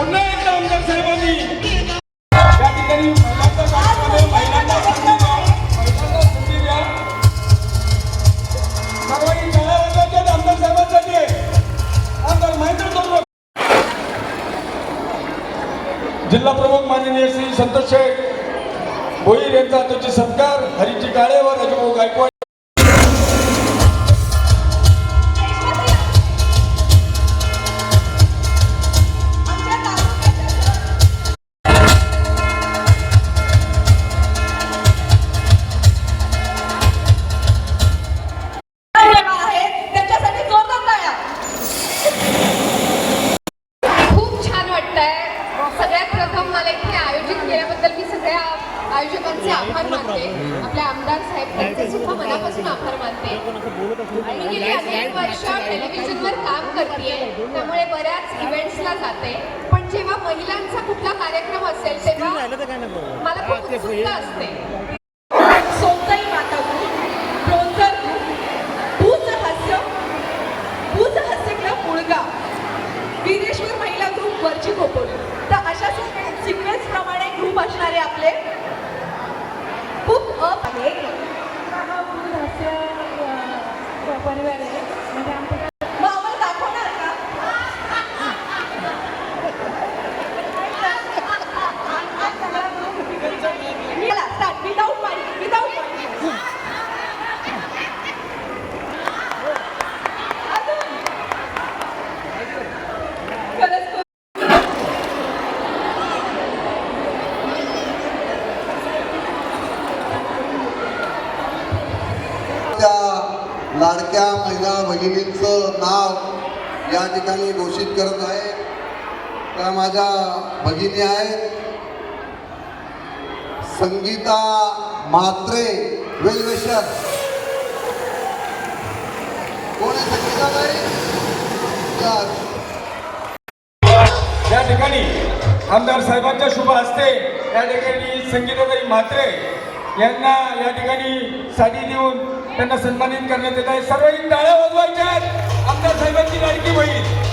पुन्हा एकदा आमदार साहेबांनी या ठिकाणी महिलांना संधी द्या. महिलांना संधी द्या. सर्वांनी आमदार साहेबांसाठी आमदार महेंद्र जिल्हा प्रमुख माननीय श्री संतोष शेख भोईर यांचा तुझे सत्कार हरीची काळे व गायकवाड इथे आयोजित केल्याबद्दल मी सगळ्या आयोजकांचे आभार मानते. आपल्या आमदार साहेब त्यांचे सुद्धा मनापासून आभार मानते. मी गेली अनेक वर्ष टेलिव्हिजनवर काम करते त्यामुळे बऱ्याच इव्हेंट्सला जाते. पण जेव्हा महिलांचा कुठला कार्यक्रम असेल तेव्हा मला खूप उत्सुकता असते. लाडक्या महिला भगिनींचं नाव या ठिकाणी घोषित करत आहे. त्या माझ्या भगिनी आहेत. संगीता म्हात्रे वेलवेशर. कोण आहे संगीता नाही या ठिकाणी आमदार साहेबांच्या शुभ हस्ते या ठिकाणी संगीताताई म्हात्रे यांना या ठिकाणी साडी देऊन त्यांना सन्मानित करण्यात येत आहे सर्व टाळ्या वाजवायच्या आहेत. आमदार साहेबांची Ladki Bahin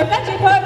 their fetching post.